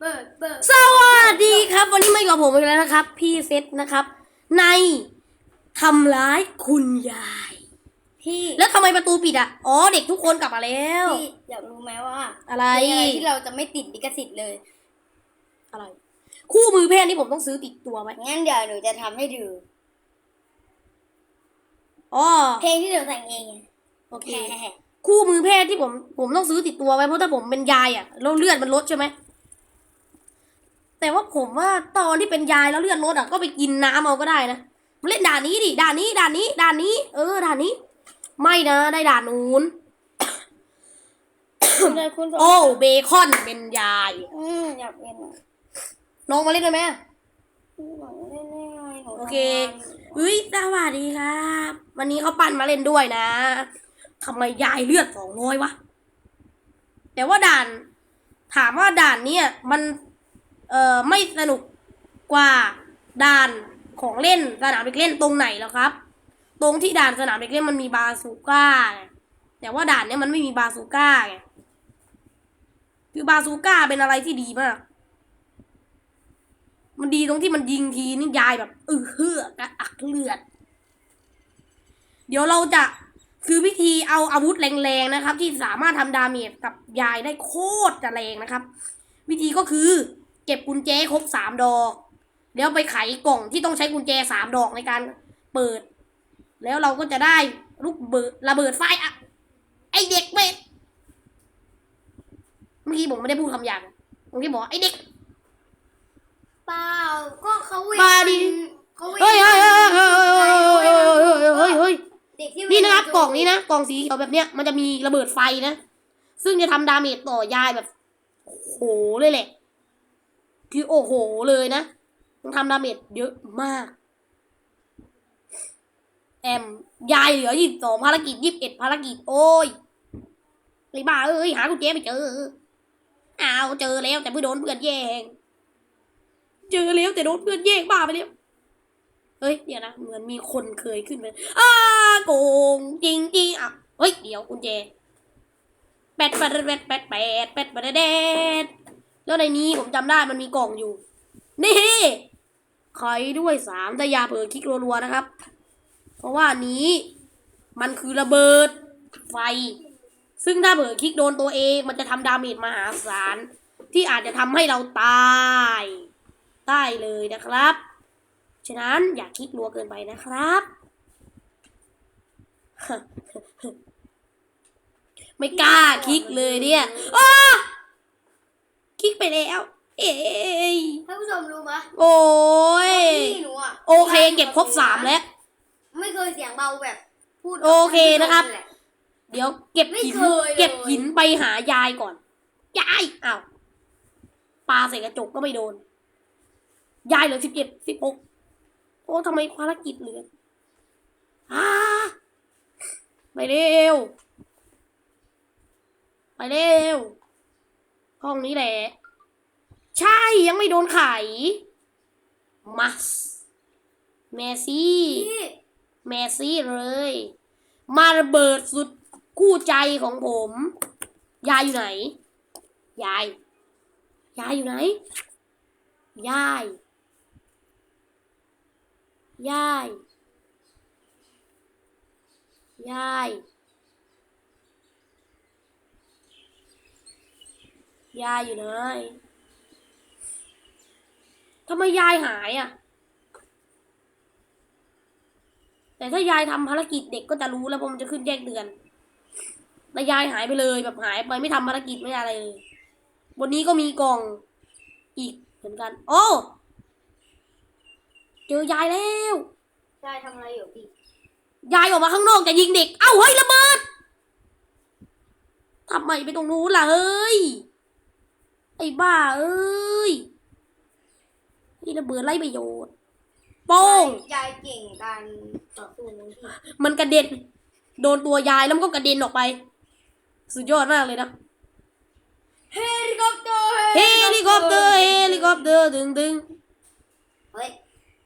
เปิดเปิดสวัสดีครับ วันนี้ไม่กับผมอีกแล้วนะครับ พี่เซตนะครับ ในทำร้ายคุณยาย พี่แล้วทำไมประตูปิดอะอ๋อเด็กทุกคนกลับมาแล้ว พี่อยากรู้ไหมว่าอะไรเป็นอะไรที่เราจะไม่ติดลิขสิทธิ์เลย อะไร คู่มือแพทย์นี่ผมต้องซื้อติดตัวไว้งั้นเดี๋ยวหนูจะทำให้ดู อ๋อเพลงที่หนูแต่งเองโอเคแฮ่คู่มือแพทย์ที่ผมผมต้องซื้อติดตัวไว้เพราะถ้าผมเป็นยายอะแล้วเลือดมันลดใช่ไหม แต่ว่าผมว่าตอนที่เป็นยายแล้วเลือดลดอะก็ไปกินน้ำเอาก็ได้นะมาเล่นด่านนี้ดิด่านนี้ด่านนี้ด่านนี้ เออด่านนี้ ไม่นะ ได้ด่านนู้นคุณเลยคุณสมโอ้เบคอนเป็นยาย อืมอยากเป็นอะน้องมาเล่นได้ไหมหนูเล่นได้ไงหนูโอเคทำงานเฮ้ยสวัสดีครับ วันนี้เขาปั่นมาเล่นด้วยนะทำไมยายเลือดสองร้อยวะแต่ว่าด่าน ถามว่าด่านเนี้ยมัน เอ่อไม่สนุกกว่าด่านของเล่นสนามเด็กเล่นตรงไหนแล้วครับ ตรงที่ด่านสนามเด็กเล่นมันมีบาซูก้าไงแต่ว่าด่านเนี้ยมันไม่มีบาซูก้าไงคือบาซูก้าเป็นอะไรที่ดีมาก มันดีตรงที่มันยิงทีนี่ยายแบบเออเฮือกระอักเลือด เดี๋ยวเราจะคือวิธีเอาอาวุธแรงๆนะครับ ที่สามารถทำดาเมจกับยายได้โคตรจะแรงนะครับ วิธีก็คือ เก็บกุญแจครบสามดอก แล้วไปไขกล่องที่ต้องใช้กุญแจสามดอกในการเปิด แล้วเราก็จะได้ลูกเบิดระเบิดไฟอะไอเด็กเวทเมื่อกี้ผมไม่ได้พูดคำหยาบเมื่อกี้บอกว่าไอเด็ก เปล่าก็เขาเวปาดิ เขาเวเฮ้ยเฮ้ยเฮ้ยเฮ้ยเฮ้ยเฮ้ยเฮ้ยเด็กที่นี่นะครับกล่องนี้นะกล่องสีเขียวแบบเนี้ยมันจะมีระเบิดไฟนะ ซึ่งจะทำดาเมจต่อยายแบบโอ้โหเลยแหละ คือโอ้โหเลยนะต้องทำดาเมจเยอะมาก แอม ยายเหลือยี่สิบสองภารกิจยี่สิบเอ็ดภารกิจ โอ้ยไอ้บ้าเอ้ย หากุญแจไม่เจอ อ้าว เจอแล้วแต่เพื่อโดนเพื่อนแย่ง เจอแล้วแต่โดนเพื่อนแย่งบ้าไปแล้วเฮ้ย เดี๋ยวนะ เหมือนมีคนเคยขึ้นไปอ้าโกงจริงจริงอะ เฮ้ย เดี๋ยวกุญแจแปดแปดแปดแปดแปดแปดแปดแดด แล้วในนี้ผมจำได้มันมีกล่องอยู่ นี่ไขด้วยสามแต่อยาเผลอคลิกรัวๆนะครับ เพราะว่านี้มันคือระเบิดไฟ ซึ่งถ้าเผลอคลิกโดนตัวเอง มันจะทำดาเมจมหาศาลที่อาจจะทำให้เราตายได้เลยนะครับ ฉะนั้นอย่าคลิกรัวเกินไปนะครับไม่กล้าคลิกเลยเนี่ยอ้า แล้ว เอ้ยท่านผู้ชมรู้ไหมโอ้ยพี่หนูอะโอเค เก็บครบสามแล้ว ไม่เคยเสียงเบาแบบ พูดโอเคนะครับแหลเดี๋ยวเก็บหินไม่เคยเลยเก็บหินไปหายายก่อน ยายอ้าวปลาใส่กระจกก็ไม่โดน ยายเหลือสิบเจ็ดสิบหกโอ้ทำไมภารกิจเหลืออ่าไปเร็ว ไปเร็ว ห้องนี้แหละ ใช่ยังไม่โดนไขมัสแมซี่พี่แมซี่เลย มาระเบิดสุดคู่ใจของผม ยายอยู่ไหน ยาย ยายอยู่ไหน ยาย ยาย ยาย ยายอยู่ไหน ทำไมยายหายอะ แต่ถ้ายายทำภารกิจเด็กก็จะรู้แล้วเพราะมันจะขึ้นแจ้งเตือน แต่ยายหายไปเลยแบบหายไปไม่ทำภารกิจไม่อะไรเลยบนนี้ก็มีกล่อง อีกเหมือนกัน โอ้ เจอยายแล้ว ยายทำอะไรอยู่พี่ ยายออกมาข้างนอกจะยิงเด็ก เอ้าเฮ้ยระเบิดทำไมไปตรงนู้นล่ะเฮ้ย ไอ้บ้าเอ้ย นี่ระเบิดไล่ประโยชน์โป้งยายเก่งการต่อสู้นะพี่มันกระเด็น โดนตัวยายแล้วมันก็กระเด็นออกไป สุดยอดมากเลยนะเฮลิคอปเตอร์เฮลิคอปเตอร์เฮลิคอปเตอร์ดึงดึงเฮ้ย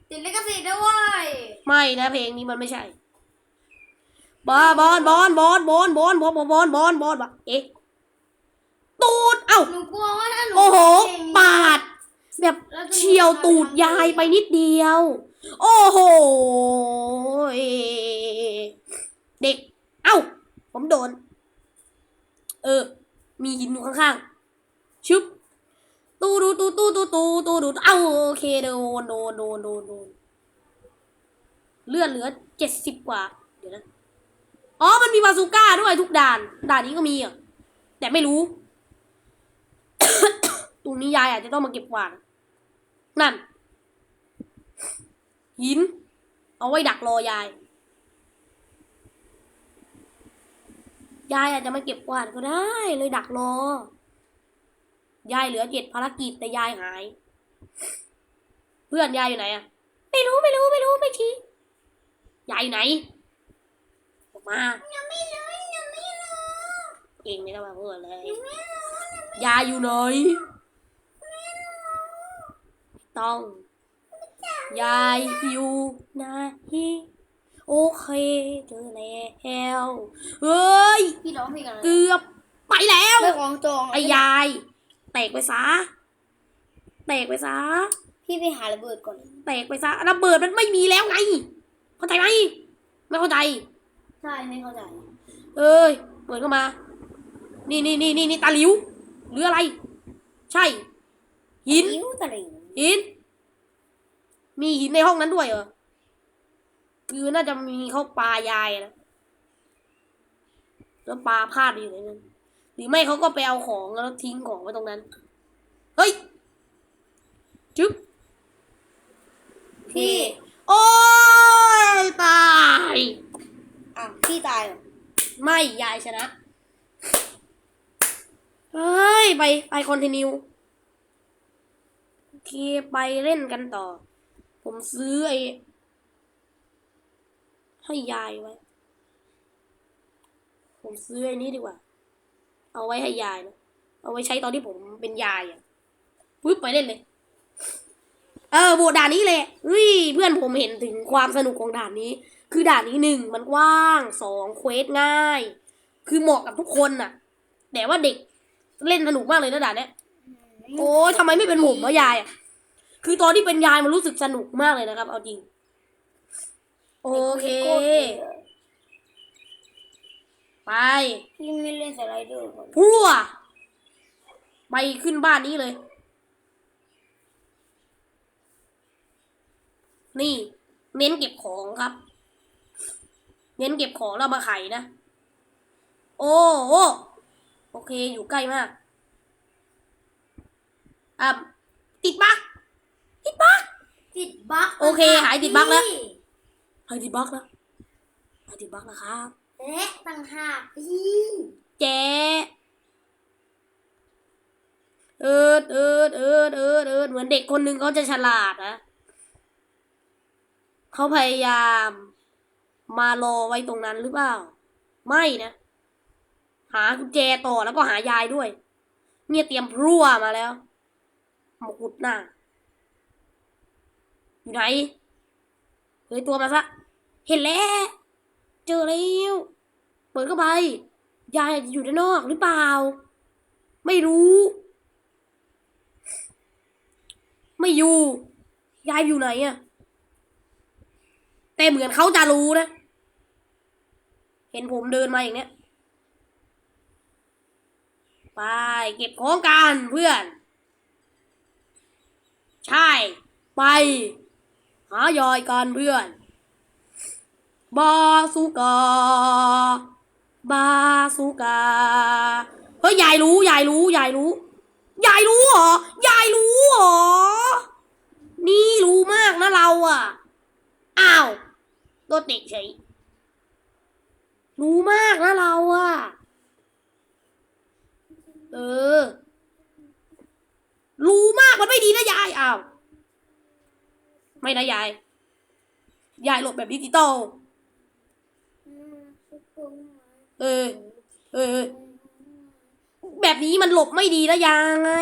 ติดลิขสิทธิ์ด้วยไม่นะเพลงนี้มันไม่ใช่บอลบอลบอลบอลบอลบอลบอลบอลบอลบอลบอลบอลเอ๊ะตูดเอ้าหนูกลัวว่าถ้าหนูโอ้โหเก่ง ปาดเฉียวตูดยายไปนิดเดียว โอ้โห เด็ก เอ้า ผมโดน เออ มีหินอยู่ข้างๆ ชึบ ตูดูตูตูตูตูตูดูเอ้าโอเคโดนโดนโดนโดนโดนเลือดเหลือเจ็ดสิบกว่า เดี๋ยวนะ อ๋อ มันมีบาซูก้าด้วยทุกด่าน ด่านนี้ก็มีอะ แต่ไม่รู้ ตรงนี้ยายอาจจะต้องมาเก็บกวาด นั่น หิน เอาไว้ดักรอยาย ยายอาจจะมาเก็บกวาดก็ได้ เลยดักรอ ยายเหลือเจ็ดภารกิจแต่ยายหาย เพื่อนยายอยู่ไหนอะไม่รู้ไม่รู้ไม่รู้ไม่ชี้ยายอยู่ไหน ออกมายังไม่รู้ยังไม่รู้เองไม่ต้องมาพูดเลย ยายอยู่ไหน ต้อง ยายอยู่ไหนโอเคเจอแล้วเฮ้ยพี่ร้องเพลงอะไรเกือบไปแล้วเรื่องของจองไอ้ยาย แตกไปซะแตกไปซะพี่ไปหาระเบิดก่อนแตกไปซะระเบิดมันไม่มีแล้วไงเข้าใจไหมไม่เข้าใจใช่ไม่เข้าใจ เอ้ยเปิดเข้ามา นี่นี่นี่นี่นี่ตาหลิวหรืออะไร ใช่หินยิ้วตะหลิว หิน มีหินในห้องนั้นด้วยเหรอ คือน่าจะมีเขาปลายายนะแล้วปลาพลาดอยู่ในนั้น หรือไม่เขาก็ไปเอาของแล้วทิ้งของไว้ตรงนั้น เฮ้ย จึ๊บ พี่ โอ้ยตายอะพี่ตายเหรอ ไม่ยายชนะ เฮ้ย ไป ไปคอนติเนียโอ เคไปเล่นกันต่อ ผมซื้อไอ้ให้ยายไว้ ผมซื้อไอ้นี้ดีกว่า เอาไว้ให้ยายนะ เอาไว้ใช้ตอนที่ผมเป็นยายอะปึ๊บไปเล่นเลย เออโบด่านนี้เลยเฮ้ยเพื่อนผมเห็นถึงความสนุกของด่านนี้ คือด่านนี้หนึ่งมันกว้างสองเควสง่าย คือเหมาะกับทุกคนน่ะ แต่ว่าเด็กเล่นสนุกมากเลยนะด่านเนี้ย โอ้ยทำไมไม่เป็นผมวะยายอะ คือตอนที่เป็นยายมันรู้สึกสนุกมากเลยนะครับ เอาจริง โอเค ไปพี่ไม่เล่นสไลเดอร์ก่อนพัวไปขึ้นบ้านนี้เลย นี่เน้นเก็บของครับ เน้นเก็บของแล้วมาไขนะ โอ้โอ้โอเค อยู่ใกล้มาก อะติดบั๊กติดบั๊ก ติดบั๊กโอเคหายติดบั๊กแล้ว พี่หายติดบั๊กแล้วหายติดบั๊กแล้วครับ และต่างหากพี่แจ๊ะเอิดเอิดเอิดเอิดเอิดเหมือนเด็กคนหนึ่งเขาจะฉลาดนะเขาพยายาม มารอไว้ตรงนั้นหรือเปล่า ไม่นะ หากุญแจต่อแล้วก็หายายด้วย เนี่ยเตรียมพรั่วมาแล้ว มกุดหน้า อยู่ไหนเฮ้ยตัวมาซะ เห็นแล้ว เจอแล้ว เปิดเข้าไป ยายอยู่ด้านนอกหรือเปล่า ไม่รู้ ไม่อยู่ ยายอยู่ไหนอะแต่เหมือนเขาจะรู้นะ เห็นผมเดินมาอย่างเนี้ย ไปเก็บของกันเพื่อน ใช่ ไป หายายกันเพื่อน บาสุกา บาสุกา เฮ้ยยายรู้ยายรู้ยายรู้ยายรู้เหรอยายรู้เหรอ นี่รู้มากนะเราอะ อ้าวตัวเด็กเฉยรู้มากนะเราอะ เออากมันไม่ดีนะยายอ้าวไม่นะยาย ยายหลบแบบดิจิตอลเออ เออ แบบนี้มันหลบไม่ดีแล้วยังไง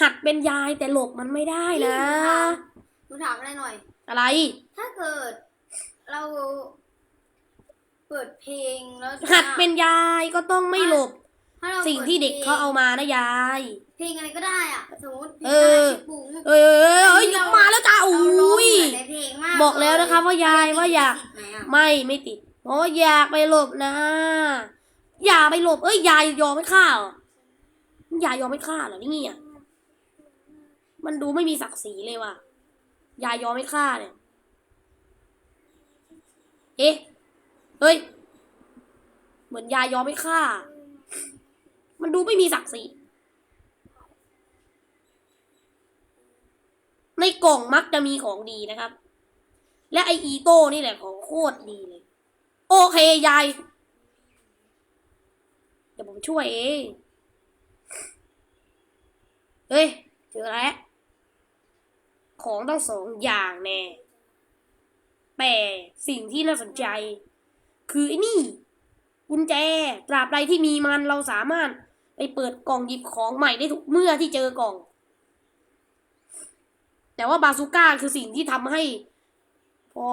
หัดเป็นยายแต่หลบมันไม่ได้นะหนูถามอะไรหน่อย อะไร ถ้าเกิดเรา เปิดเพลงแล้วหัดเป็นยายก็ต้องไม่หลบ สิ่งที่เด็กเขาเอามานะยาย เพลงอะไรก็ได้อะสมมติเพลงอะไรชิปุ๋งเออเอ้ยเอกมาแล้วจ้าอุ้ยบอกแล้วนะคะว่ายายว่าอยากไม่ไม่ติดโอ้อยากไปหลบนะ อย่าไปหลบ เอ้ยยายยอมไม่ฆ่าหรอยายยอมไม่ฆ่าเหรอนี่เงี้ยมันดูไม่มีศักดิ์ศรีเลยว่ะยายยอมไม่ฆ่าเนี่ย เอ๊ะ เฮ้ย เหมือนยายยอมไม่ฆ่า มันดูไม่มีศักดิ์ศรีในกล่องมักจะมีของดีนะครับ และไออีโต้นี่แหละของโคตรดีเลย โอเคยาย เดี๋ยวผมช่วยเอง เฮ้ยเจอแล้วของต้องสองอย่างแน่แต่สิ่งที่น่าสนใจ คือไอ้นี่ กุญแจ ตราบใดที่มีมันเราสามารถ ไปเปิดกล่องหยิบของใหม่ได้ทุกเมื่อที่เจอกล่อง แต่ว่าบาซูก้าคือสิ่งที่ทำให้ พอ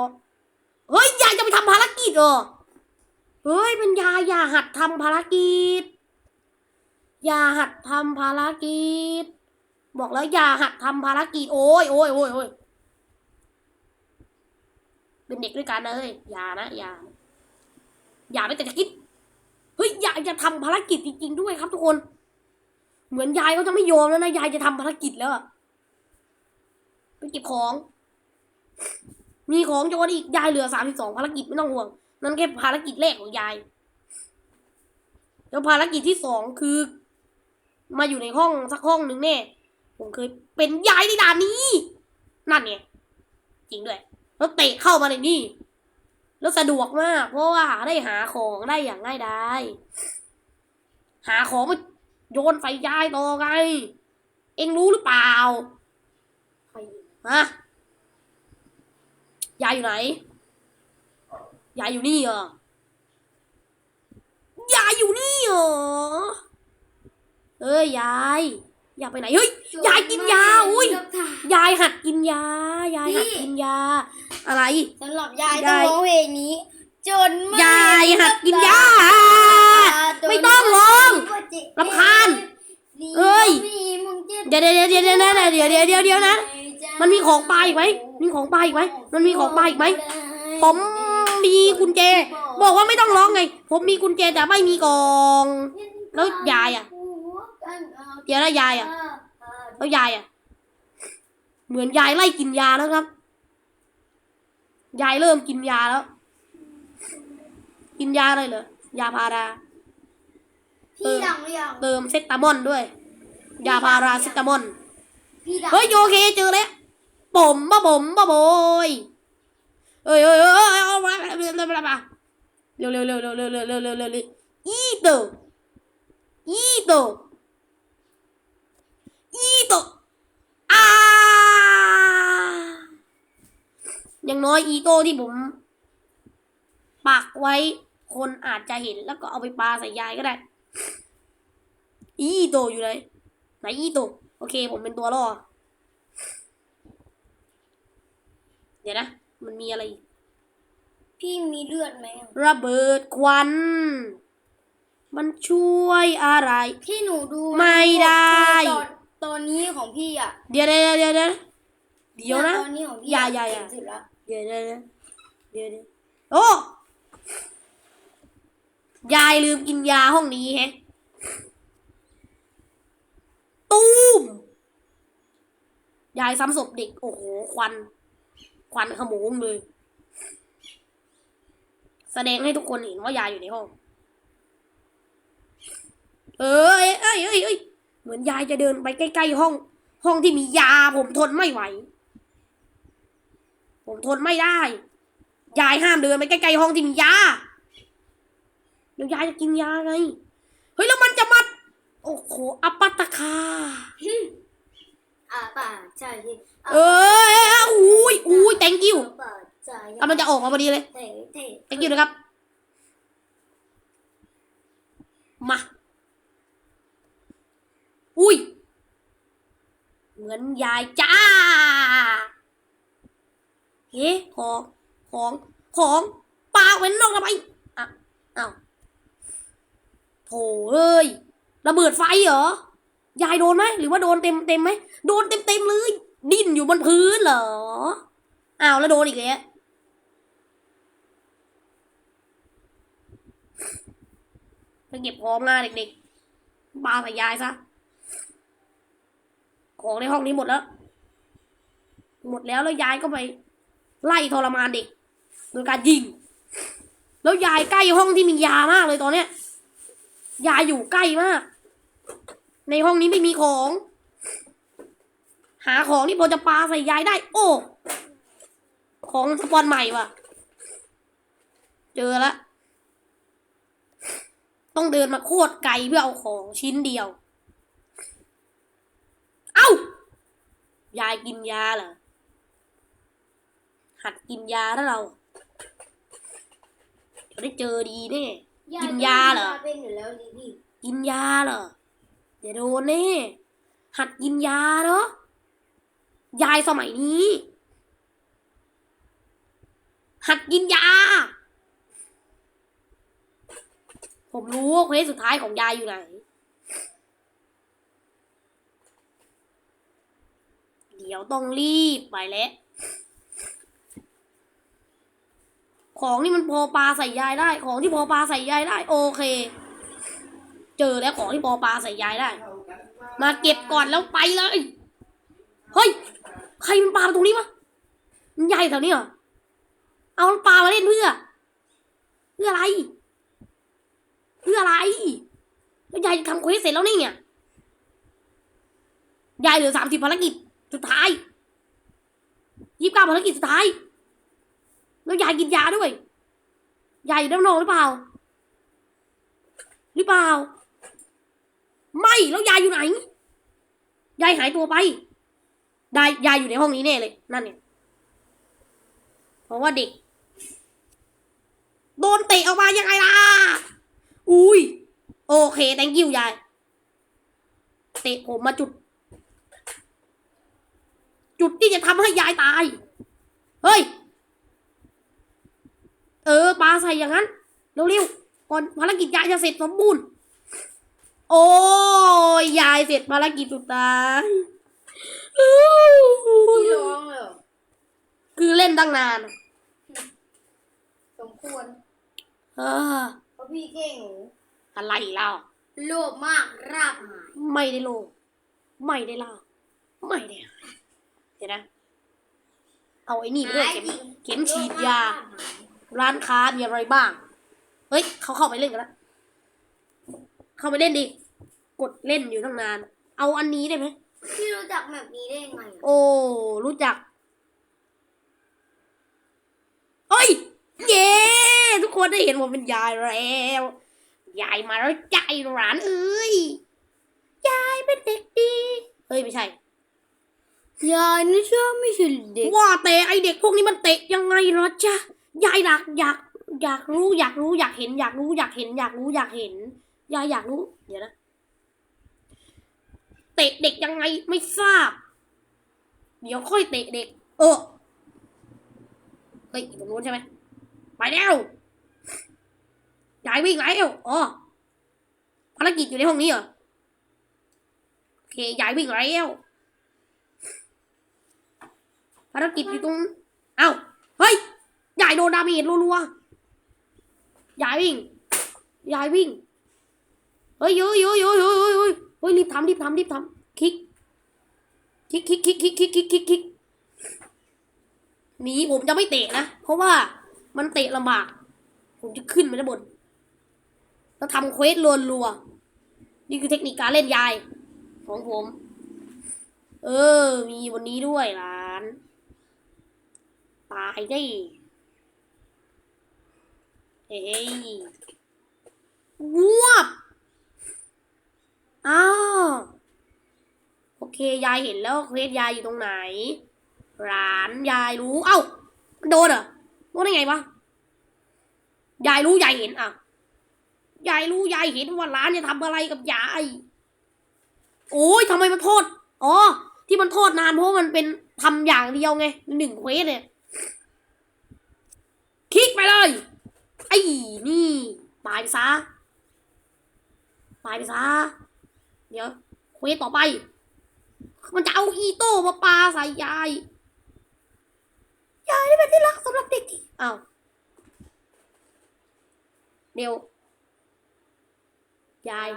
เฮ้ยยายจะไปทำภารกิจเหรอ เฮ้ยเป็นยายอย่าหัดทำภารกิจ อย่าหัดทำภารกิจ บอกแล้วอย่าหัดทำภารกิจโอ้ยโอ้ยโอ้ยโอ้ยเป็นเด็กด้วยกันนะเฮ้ยอย่านะอย่าอย่าไปแต่จะคิด ฮ้ยยายจะทำภารกิจจริงๆด้วยครับทุกคน เหมือนยายเขาจะไม่ยอมแล้วนะยายจะทำภารกิจแล้วไปเก็บของ มีของโยนอีกยายเหลือสามสิบสองภารกิจไม่ต้องห่วง นั่นแค่ภารกิจแรกของยายแล้วภารกิจที่สองคือ มาอยู่ในห้องสักห้องหนึ่งแน่ผมเคยเป็นยายในด่านนี้ นั่นไงจริงด้วย แล้วเตะเข้ามาในนี่ แล้วสะดวกมากเพราะว่าได้หาของได้อย่างง่ายดายหาของมาโยนใส่ยายต่อไง เองรู้หรือเปล่าฮะยายอยู่ไหนยายอยู่นี่เหรอยายอยู่นี่เหรอเอ้ยยาย อยากไปไหนเฮ้ยยายกินยาอุ้ยยายหัดกินยายายหัดกินยา อะไรสำหรับยายยายต้องร้องเพลงนี้ จนไม่ยายหัดกินยา ไม่ต้องร้องรำคาญเอ้ยเดี๋ยวเดี๋ยวเดี๋ยวเดี๋ยวเดี๋ยวนะเดี๋ยวเดี๋ยวเดี๋ยวเดี๋ยวนะ มันมีของปลาอีกไหมมีของปลาอีกไหมมันมีของปลาอีกไหมผมมีกุญแจ บอกว่าไม่ต้องร้องไง ผมมีกุญแจแต่ไม่มีกล่อง แล้วยายอะ เดี๋ยวแล้วยายอะแล้วยายอะ เหมือนยายไล่กินยาแล้วครับ ยายเริ่มกินยาแล้ว กินยาอะไรเหรอยาพาราพี่ดังหรือยังเติมเซตามอนด้วย ยาพาราเซตามอนพี่ดังเฮ้ยโอเคเจอแล้วผมบ้าผมบ้าโบยเอ้ยเอ้ยเอ้ยเอ้ยเอามาเร็วเร็วเร็วเร็วเร็วเร็วเร็วเร็วเร็วเร็วเร็วเร็วเร็วอีโตอีโตอีโตอา อย่างน้อยอีโต้ที่ผมปักไว้คนอาจจะเห็นแล้วก็เอาไปปาใส่ยายก็ได้ อีโตอยู่ไหนไหนอีโตโอเค ผมเป็นตัวล่อ เดี๋ยวนะ มันมีอะไรอีกพี่มีเลือดไหมระเบิดควัน มันช่วยอะไร พี่หนูดูไม่ได้ ตอนตอนนี้ของพี่อะเดี๋ยวเดี๋ยวเดี๋ยวเดี๋ยวเดี๋ยวนะ ตอนนี้ของพี่อย่าอย่าอย่า เดี๋ยวเดี๋ยวเดี๋ยวเดี๋ยวเดี๋ยวโอ้ยายลืมกินยาห้องนี้แฮะตูมยายซ้ำศพเด็ก โอ้โห ควัน ควันขโมงเลย แสดงให้ทุกคนเห็นว่ายายอยู่ในห้อง เอ้ยเอ้ยเอ้ยเอ้ยเหมือนยายจะเดินไปใกล้ ๆ ห้อง ห้องที่มียาผมทนไม่ไหว ผมทนไม่ได้ ยายห้ามเดินไปใกล้ๆห้องที่มียาเดี๋ยวยายจะกินยาไง เฮ้ยแล้วมันจะมา โอ้โหอปัตตคาอ่าป่าใช่พี่เอ้ยอุ้ยอุ้ย thank you ป่าใช่กำลังจะออกมาพอดีเลยเท่เท่ thank you นะครับ มา อุ้ย เหมือนยายจ้า เฮ้ของของของปลาเว้นนอกรทำไมอะเอ้าวโถเอ้ยระเบิดไฟเหรอยายโดนไหมหรือว่าโดนเต็มเต็มไหมโดนเต็มเต็มเลย ดิ้นอยู่บนพื้นเหรออ้าวแล้วโดนอีกแล้วไปเก็บของมาเด็กๆปลาใส่ยายซะ ของในห้องนี้หมดแล้ว หมดแล้วแล้วยายก็ไป ไล่ทรมานเด็กโดยการยิง แล้วยายใกล้ห้องที่มียามากเลยตอนเนี้ย ยายอยู่ใกล้มาก ในห้องนี้ไม่มีของ หาของที่พอจะปาใส่ยายได้ โอ้ ของสปอนใหม่ว่ะ เจอละ ต้องเดินมาโคตรไกลเพื่อเอาของชิ้นเดียว เอ้า ยายกินยาเหรอ หัดกินยาถ้าเราจะได้เจอดีแน่กินยาเหรอเป็นอยู่แล้วลิลี่กินยาเหรออย่าโดนแน่หัดกินยาเนาะยายสมัยนี้ หัดกินยา ผมรู้ว่าเควสสุดท้ายของยายอยู่ไหน เดี๋ยวต้องรีบไปแล้ว ของนี่มันพอปลาใส่ยายได้ ของที่พอปลาใส่ยายได้ โอเค เจอแล้วของที่พอปลาใส่ยายได้ มาเก็บก่อนแล้วไปเลยเฮ้ยใครมันปลามาตรงนี้วะมันใหญ่แถวนี้เหรอเอาปลามาเล่นเพื่อ เพื่ออะไร เพื่ออะไรแล้วยายจะทำเควสเสร็จแล้วนี่ไงยายเหลือสามสิบภารกิจสุดท้ายยี่สิบเก้าภารกิจสุดท้าย แล้วยายกินยาด้วย ยายอยู่ด้านนอกหรือเปล่า หรือเปล่า ไม่แล้วยายอยู่ไหน ยายหายตัวไปยายยายอยู่ในห้องนี้แน่เลย นั่นเนี่ย เพราะว่าเด็ก โดนเตะออกมายังไงล่ะ อุ้ย โอเค thank you ยาย เตะผมมาจุด จุดที่จะทำให้ยายตาย เฮ้ย เออปลาใส่อย่างนั้นเร็วๆก่อนภารกิจยายจะเสร็จสมบูรณ์โอ้ยยายเสร็จภารกิจสุดท้ายพี่ร้องเลยเหรอคือเล่นตั้งนานสมควรเออเพราะพี่เก่งอะไรเล่าโลภมากราบหายไม่ได้โลภไม่ได้เล่าไม่ได้หายเดี๋ยวนะ เอาไอ้นี่ไปด้วยเข็มเข็มฉีดยา ร้านค้ามีอะไรบ้าง เฮ้ยเขาเข้าไปเล่นกันแล้ว เข้าไปเล่นดิ กดเล่นอยู่ตั้งนาน เอาอันนี้ได้ไหมพี่รู้จักแบบนี้ได้ยังไงอะโอ้ รู้จักเอ้ย เย้ ทุกคนได้เห็นผมเป็นยายแล้ว ยายมาแล้วใจหลานเอ้ย ยายเป็นเด็กดี เฮ้ย ไม่ใช่ ยายนี่ชอบไม่ใช่เด็ก ว่าแต่ไอเด็กพวกนี้มันเตะยังไงเหรอจ๊ะ ยายอยากอยากอยากรู้อยากรู้อยากเห็น อยากรู้อยากเห็น อยากรู้อยากเห็นยายอยากรู้ เดี๋ยวนะเตะเด็กยังไงไม่ทราบ เดี๋ยวค่อยเตะเด็ก เออเฮ้ยอยู่ตรงนู้นใช่ไหมไปแล้วยายวิ่งแล้วอ๋อภารกิจอยู่ในห้องนี้เหรอโอเคยายวิ่งแล้วภารกิจอยู่ตรงเอ้าเฮ้ย ยายโดนดาเมจรัวๆยายวิ่งยายวิ่งเฮ้ยเฮ้ยเฮ้ยเฮ้ยเฮ้ยเฮ้ยเฮ้ยเฮ้ยรีบทำรีบทำรีบทำคลิกคลิกคลิกคลิกคลิกคลิกคลิกคลิกคลิกหนีผมจะไม่เตะนะ เพราะว่ามันเตะลำบาก ผมจะขึ้นไปด้านบนแล้วทำเควสรัวๆนี่คือเทคนิคการเล่นยาย ของผม เออ มีวันนี้ด้วยหลาน ตายได้ เฮ้ยวบอ้าวโอเค ยายเห็นแล้วเควสยายอยู่ตรงไหน ร้านยายรู้ เอ้า โดนเหรอโดนได้ไงวะ ยายรู้ยายเห็นอะ ยายรู้ยายเห็นว่าร้านจะทำอะไรกับยาย โอ้ยทำไมมันโทษ อ๋อ ที่มันโทษนานเพราะมันเป็นทำอย่างเดียวไงหนึ่งเควสเนี่ย คลิกไปเลย อ้นี่ตายไปซะตายไปซะเดี๋ยวเควสต่อไป มันจะเอาอีโต้มาปาใส่ยาย ยายนี่เป็นที่รักสำหรับเด็กที่อ้าวเดี๋ยวยาย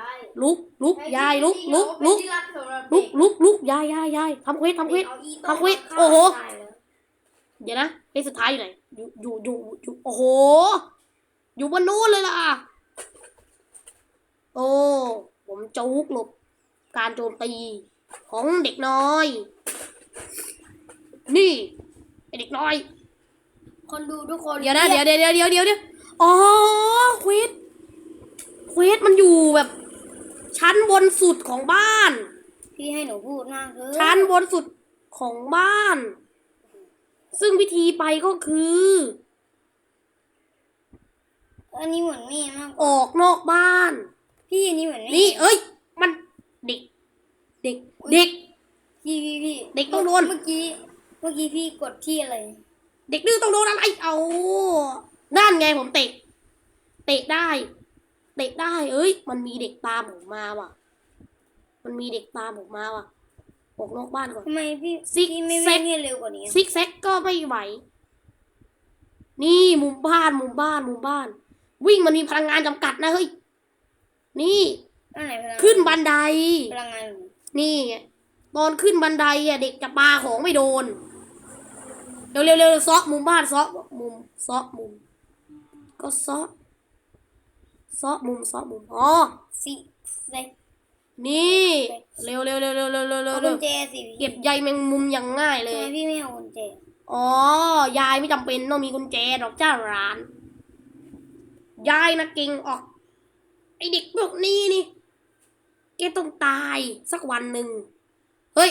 ลุกลุกยายลุกลุกลุกเป็นที่รัสำหรับลุเด็กลุกลุกยายยายยายทำเควสทำเควสอาอีโต้ทำเควสมาฆ่าโอ้โหตายแล้วเดี๋ยวนะเควสสุดท้ายอยู่ไหนอยู่อยู่อยู่อยู่โอ้โห อยู่บนนู้นเลยล่ะ โอ้ ผมจะฮุกหลบ การโจมตีของเด็กน้อย นี่ไอเด็กน้อย คนดูทุกคน เดี๋ยวนะเดี๋ยวเดี๋ยวเดี๋ยวเดี๋ยวเดี๋ยวเดี๋ยวอ๋อเควสเควสมันอยู่แบบ ชั้นบนสุดของบ้าน พี่ให้หนูพูดมากเลยชั้นบนสุดของบ้าน ซึ่งวิธีไปก็คือ อันนี้เหมือนแม่มากกอว่าอกนอกบ้าน พี่อันนี้เหมือนแม่นี่เอ้ย มันเด็ก เด็ก เด็ก พี่พี่พี่เด็กต้องโดน เมื่อกี้ เมื่อกี้พี่กดที่อะไร เด็กดื้อต้องโดนอะไร เอานั่นไงผมเตะ เตะได้ เตะได้ เอ้ย มันมีเด็กตามผมมาว่ะ มันมีเด็กตามผมมาว่ะออกนอกบ้านก่อนทำไมพี่ซิกพี่ไม่แซวิ่กงให้เร็วกว่านี้ซิกแซกก็ไม่ไหว นี่มุมบ้านมุมบ้านมุมบ้าน วิ่งมันมีพลังงานจำกัดนะเฮ้ย นี่อันไหนพลังงาขึ้นบันได พลังงานหนูนี่ไงตอนขึ้นบันไดอะเด็กจะปาของไม่โดน เร็วเร็วเร็วซอกมุมบ้านซอกมุมซอกมุม ก็ซอกซอกมุมซอกมุมอ๋อซิเซ็กนี่เร็วเร็วเร็วเร็วเร็วเร็วเร็เอาวกุเร็วญแจสิพี่เก็บใยแมงมุมอย่างง่ายเลทำไมยพี่ไม่เอากุญแจอ๋อยายไม่จำเป็นต้องมีกุญแจดอกจ้าร้าน ยายนะเก่งออก ไอเด็กพวกนี้นี่แกต้องตายสักวันหนึ่ง เฮ้ย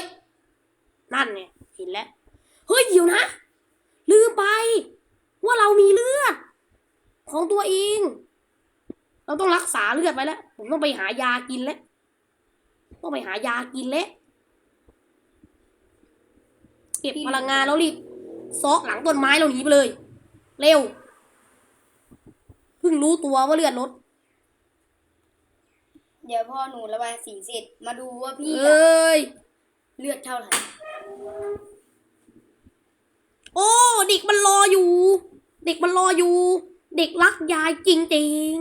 นั่นไงเห็นแล้ว เฮ้ยเดี๋ยวนะ ลืมไป ว่าเรามีเลือด ของตัวเอง เราต้องรักษาเลือดไว้แล้ว ผมต้องไปหายากินแล้ว ต้องไปหายากินแล้ว เก็บพลังงานแล้วรีบซอกหลังต้นไม้เราหนีไปเลย เร็ว พิ่งรู้ตัวว่าเลือดลดเดี๋ยวพอหนูระบายสีเสร็จมาดูว่าพี่เออะ้ย เลือดเท่าไหร่โอ้ เด็กมันรออยู่ เด็กมันรออยู่ เด็กรักยายจริง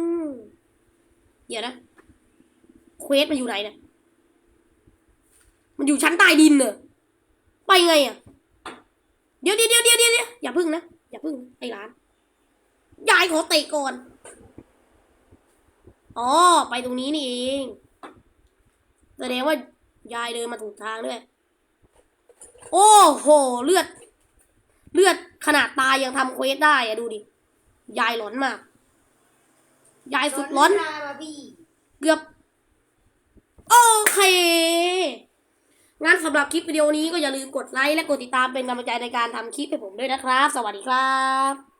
ๆ เดี๋ยวนะ เควสมันอยู่ไหนเนี่ยมันอยู่ชั้นใต้ดินเนอะไปไงอะ เดี๋ยวเดี๋ยวเดี๋ยวเดี๋ยวเดี๋ยวอย่าพึ่งนะ อย่าพึ่งไอ้ร้าน ยายขอเตะก่อน อ๋อ ไปตรงนี้นี่เอง แสดงว่ายายเดินมาถูกทางด้วย โอ้โห เลือด เลือดขนาดตายยังทำเควสได้อะดูดิ ยายหลอนมาก ยายสุดร้อนตาบาร์บี้เกือบ โอเค งั้นสำหรับคลิปวิดีโอนี้ก็อย่าลืมกดไลค์และกดติดตามเป็นกำลังใจในการทำคลิปให้ผมด้วยนะครับ สวัสดีครับ